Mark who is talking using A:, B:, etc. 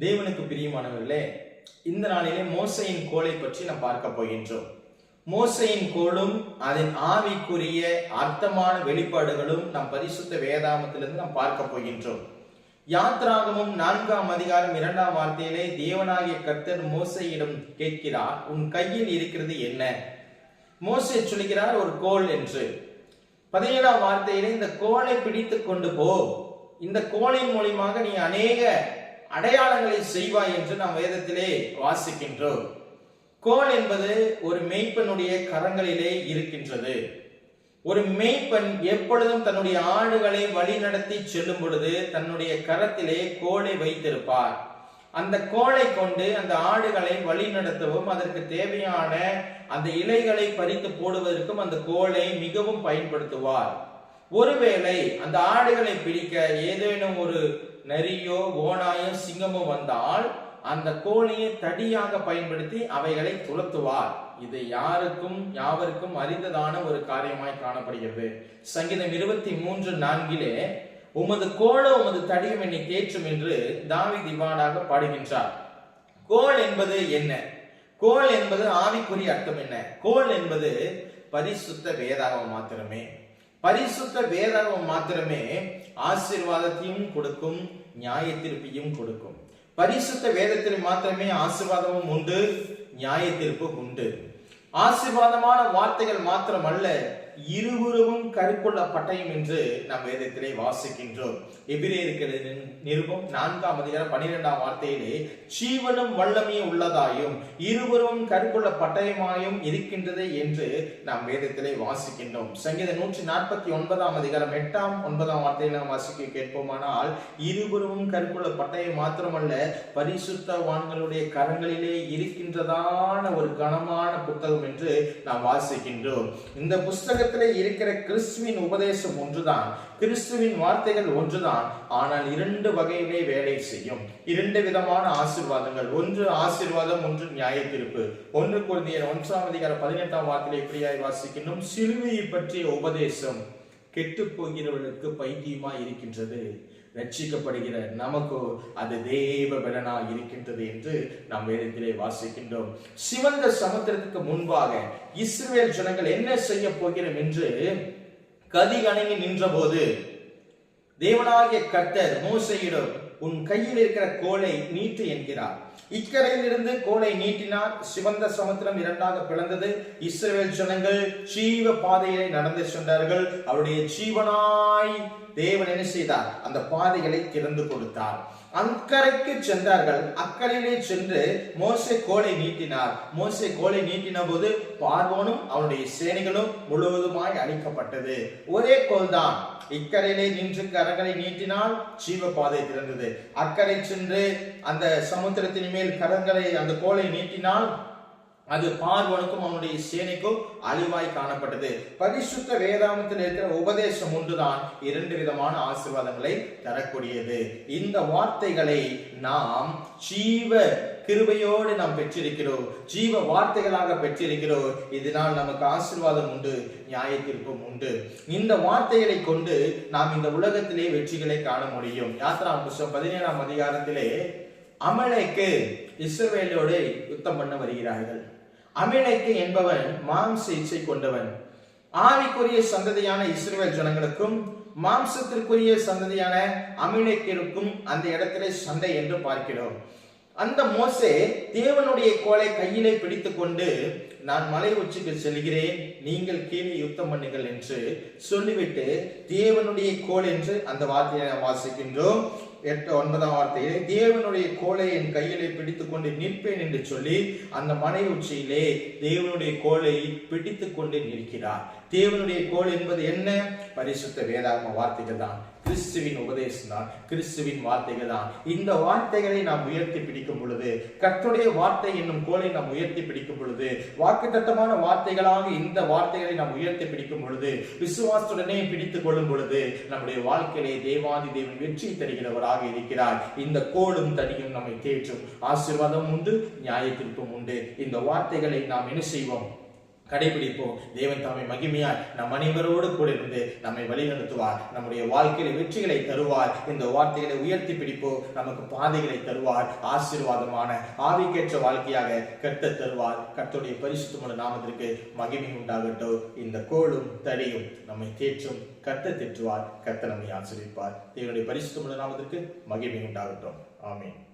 A: தேவனுக்கு பிரியமானவர்களே இந்த நாளிலே மோசையின் கோலை பற்றி நாம் பார்க்க போகின்றோம். மோசையின் கோலும் அதன் ஆவிக்குரிய அர்த்தமான வெளிப்பாடுகளும் நம் பரிசுத்த வேதாமத்திலிருந்து நாம் பார்க்க போகின்றோம். யாத்ராகமும் நான்காம் அதிகாரம் இரண்டாம் வார்த்தையிலே தேவனாகிய கர்த்தர் மோசையிடம் கேட்கிறார் உன் கையில் இருக்கிறது என்ன? மோசை சொல்கிறார் ஒரு கோல் என்று. பதினேழாம் வார்த்தையிலே இந்த கோலை பிடித்து கொண்டு போ. இந்த கோலின் மூலியமாக நீ அநேக அடையாளங்களை செய்வாய் என்று நாம் வேதத்திலே வாசிக்கின்றோம். கோல் என்பது ஒரு மெய்ப்பனுடைய கரங்களிலே இருக்கின்றது. ஒரு மெய்ப்பன் எப்பொழுதும் தன்னுடைய ஆடுகளை வழிநடத்தி செல்லும் பொழுது தன்னுடைய கரத்திலே கோலை வைத்திருப்பார். அந்த கோலை கொண்டு அந்த ஆடுகளை வழிநடத்தவும் அதற்கு தேவையான அந்த இலைகளை பறித்து போடுவதற்கும் அந்த கோலை மிகவும் பயன்படுத்துவார். ஒருவேளை அந்த ஆடுகளை பிடிக்க ஏதேனும் ஒரு நரியோ ஓனாயோ சிங்கமோ வந்தால் அந்த கோழியை தடியாக பயன்படுத்தி அவைகளை துரத்துவார் இது யாருக்கும் யாவருக்கும் அறிந்ததான ஒரு காரியமாய் காணப்படுகிறது. சங்கீதம் இருபத்தி மூன்று நான்கிலே உமது கோழ உமது தடியும் என்னை தேற்றும் என்று தாவி திவானாக பாடுகின்றார். கோல் என்பது என்ன? கோல் என்பது ஆவிக்குரிய அர்த்தம் என்ன? கோல் என்பது பரிசுத்த வேதாகம் மாத்திரமே. பரிசுத்த வேதாகம் மாத்திரமே ஆசீர்வாதத்தையும் கொடுக்கும் நியாய தீர்ப்பையும் கொடுக்கும். பரிசுத்த வேதத்தில் மாத்திரமே ஆசீர்வாதமும் உண்டு நியாய தீர்ப்பு உண்டு. ஆசீர்வாதமான வார்த்தைகள் மாத்திரமல்ல இருபுறமும் கருக்குள்ள பட்டயம் என்று நாம் வேதத்திலே வாசிக்கின்றோம். எபிரேயருக்கு நிருபம் நான்காம் அதிகாரம் பன்னிரெண்டாம் வார்த்தையிலே ஜீவனும் வல்லமே உள்ளதாயும் இருபுறமும் கருக்குள்ள பட்டயமாயும் இருக்கின்றது என்று நாம் வேதத்திலே வாசிக்கின்றோம். சங்கீத நூற்றி நாற்பத்தி ஒன்பதாம் அதிகாரம் எட்டாம் ஒன்பதாம் வார்த்தையில் நாம் வாசிக்க கேட்போமானால் இருபுறமும் கருக்குள்ள பட்டயம் மாத்திரமல்ல பரிசுத்தவான்களுடைய கரங்களிலே இருக்கின்றதான ஒரு கனமான புத்தகம் என்று நாம் வாசிக்கின்றோம். இந்த புஸ்தக புத்தகத்திலே இருக்கிற கிறிஸ்துவின் உபதேசம் ஒன்றுதான் கிறிஸ்துவின் வார்த்தைகள் ஒன்றுதான். ஆனால் இரண்டு வகையிலே வேலை செய்யும். இரண்டு விதமான ஆசிர்வாதங்கள். ஒன்று ஆசிர்வாதம் ஒன்று நியாய தீர்ப்பு ஒன்று குழந்தையர் ஒன்றாம் அதிகார பதினெட்டாம் வார்த்தையிலே இப்படியாய் வாசிக்கின்றோம் சிலுவையை பற்றிய உபதேசம் கெட்டு போகிறவர்களுக்கு பைத்தியமாய் இருக்கின்றது. ரட்சிக்கப்படுகிற நமக்கு அது தேவ பலனா இருக்கின்றது என்று நாம் வேதத்திலே வாசிக்கின்றோம். சிவந்த சமுத்திரத்துக்கு முன்பாக இஸ்ரேல் ஜனங்கள் என்ன செய்ய போகிறோம் என்று கதி கணங்கி நின்ற போது தேவனாகிய கர்த்தர் மோசையிடம் உன் கையில் இருக்கிற கோலை நீட்டு என்கிறார். இக்கரையிலிருந்து கோலை நீட்டினார். சிவந்த சமுத்திரம் இரண்டாக பிளந்தது. இஸ்ரேல் ஜனங்கள் ஜீவ பாதையை நடந்து சென்றார்கள். அவருடைய ஜீவனாய் தேவன் என்ன செய்தார்? அந்த பாதைகளை திறந்து கொடுத்தார். அக்கரைக்கு சென்றார்கள். அக்கறையிலே சென்று மோசை கோலை நீட்டினார். மோசை கோலை நீட்டின போது பார்வோனும் அவனுடைய சேனைகளும் முழுவதுமாய் அழிக்கப்பட்டது. ஒரே கோல் தான் இக்கரையிலே நின்று கரங்களை நீட்டினால் ஜீவ பாதை திறந்தது. அக்கறை சென்று அந்த சமுத்திரத்தின் மேல் கரங்களை அந்த கோலை நீட்டினால் அது பார்வனுக்கும் அவனுடைய சேனைக்கும் அழிவாய் காணப்பட்டது. பரிசுத்த வேதாமத்தில் இருக்கிற உபதேசம் ஒன்றுதான் இரண்டு விதமான ஆசீர்வாதங்களை தரக்கூடியது. இந்த வார்த்தைகளை நாம் ஜீவ கிருபையோடு நாம் பெற்றிருக்கிறோம். ஜீவ வார்த்தைகளாக பெற்றிருக்கிறோம். இதனால் நமக்கு ஆசிர்வாதம் உண்டு நியாய தீர்ப்பும் உண்டு. இந்த வார்த்தைகளை கொண்டு நாம் இந்த உலகத்திலே வெற்றிகளை காண முடியும். யாத்ரா புஷம் பதினேழாம் அதிகாரத்திலே அமலைக்கு இஸ்ரவேலோடு யுத்தம் பண்ண வருகிறார்கள். அமிலைக்கு என்பவன் மாம்ச இச்சை கொண்டவன். ஆவிக்குரிய சந்ததியான இஸ்ரேல் ஜனங்களுக்கும் மாம்சத்திற்குரிய சந்ததியான அமிலைக்கிற்கும் அந்த இடத்திலே சண்டை என்று பார்க்கிறோம். அந்த மோசே தேவனுடைய கோலை கையிலே பிடித்து கொண்டு நான் மலை உச்சிக்கு செல்கிறேன் நீங்கள் கீழே யுத்தம் பண்ணுங்கள் என்று சொல்லிவிட்டு தேவனுடைய கோல் என்று அந்த வார்த்தையை நாம் வாசிக்கின்றோம். எட்டு ஒன்பதாம் வார்த்தையிலே தேவனுடைய கோலை என் கையிலே பிடித்துக்கொண்டு நிற்பேன் என்று சொல்லி அந்த மனை உச்சியிலே தேவனுடைய கோலை பிடித்துக் கொண்டு நிற்கிறார். தேவனுடைய கோல் என்பது என்ன? பரிசுத்த வேதாகம வார்த்தைகள் தான். கிறிஸ்துவின் உபதேசம் தான் கிறிஸ்துவின் வார்த்தைகள் தான். இந்த வார்த்தைகளை நாம் உயர்த்தி பிடிக்கும் பொழுது கர்த்தருடைய வார்த்தை என்னும் கோலை நாம் உயர்த்தி பிடிக்கும் பொழுது வாக்குத்தத்தமான வார்த்தைகளாக இந்த வார்த்தைகளை நாம் உயர்த்தி பிடிக்கும் பொழுது விசுவாசத்துடனே பிடித்துக் கொள்ளும் பொழுது நம்முடைய வாழ்க்கையிலே தேவாதி தேவன் வெற்றி தருகிறவராக இருக்கிறார். இந்த கோலும் தனியும் நம்மை தேற்றும். ஆசீர்வாதம் உண்டு நியாயத்திற்கும் உண்டு. இந்த வார்த்தைகளை நாம் என்ன செய்வோம்? கடைபிடிப்போம். தேவன் தாமை மகிமையாய் நம் அனைவரோடு கூட இருந்து நம்மை வழிநடத்துவார். நம்முடைய வாழ்க்கையில வெற்றிகளை தருவார். இந்த வார்த்தைகளை உயர்த்தி பிடிப்போம். நமக்கு பாதைகளை தருவார். ஆசீர்வாதமான ஆவிக்கேற்ற வாழ்க்கையாக கத்த தருவார். கர்த்தருடைய பரிசுத்தமான நாமத்திற்கு மகிமை உண்டாகட்டும். இந்த கோளும் தடியும் நம்மை தேற்றும். கத்த தேற்றுவார். கத்த நம்மை ஆசிரிப்பார் தேவனுடைய பரிசுத்தமான நாமத்திற்கு மகிமை உண்டாகட்டும். ஆமீன்.